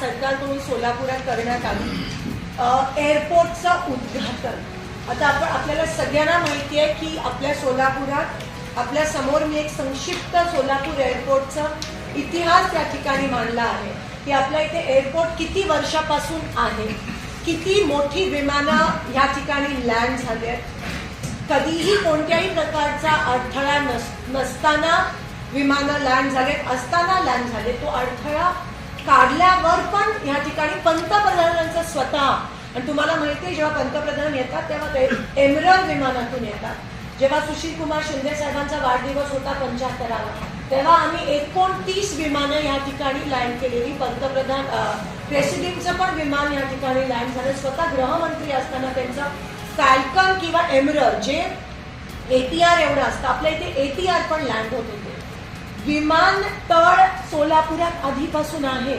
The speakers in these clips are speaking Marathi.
सरकारकडून सोलापुरात करण्यात आली. एअरपोर्टचं उद्घाटन. आता आपण आपल्याला सगळ्यांना माहिती आहे की आपल्या सोलापुरात आपल्यासमोर मी एक संक्षिप्त सोलापूर एअरपोर्टचा इतिहास या ठिकाणी मांडला आहे. की आपल्या इथे एअरपोर्ट किती वर्षापासून आहे? किती मोठी विमानं ह्या ठिकाणी लँड झाली आहेत? कधीही कोणत्याही प्रकारचा अडथळा नस नसताना विमानं लँड झालेत असताना लँड झाले तो अडथळा या ठिकाणी पंतप्रधानांचं स्वतः. आणि तुम्हाला माहिती आहे जेव्हा पंतप्रधान येतात तेव्हा ते एमरल विमानातून येतात. जेव्हा सुशील कुमार शिंदे साहेबांचा वाढदिवस होता पंच्याहत्तरावा तेव्हा आम्ही एकोणतीस विमानं या ठिकाणी लँड केलेली. पंतप्रधान प्रेसिडेंटचं पण विमान या ठिकाणी लँड झालं. स्वतः गृहमंत्री असताना त्यांचं फॅल्कन किंवा एमरल जे एटीआर एवढं असतं. आपल्या इथे एटीआर पण लँड होत होते. विमानतळ सोलापुरात आधीपासून आहे.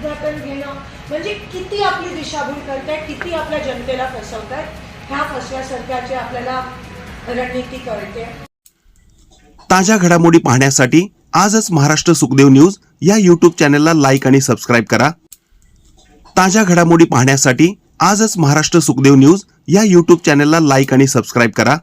उद्घाटन घेणं म्हणजे किती आपली दिशाभूल करताय किती आपल्या जनतेला फसवताय ह्या फसव्या सरकारची आपल्याला रणनीती कळते. ताज्या घडामोडी पाहण्यासाठी आजच महाराष्ट्र सुखदेव न्यूज या यूट्यूब चॅनलला लाईक आणि सबस्क्राईब करा. ताज्या घडामोडी पाहण्यासाठी आजच महाराष्ट्र सुखदेव न्यूज या यूट्यूब चॅनलला लाईक आणि सबस्क्राईब करा.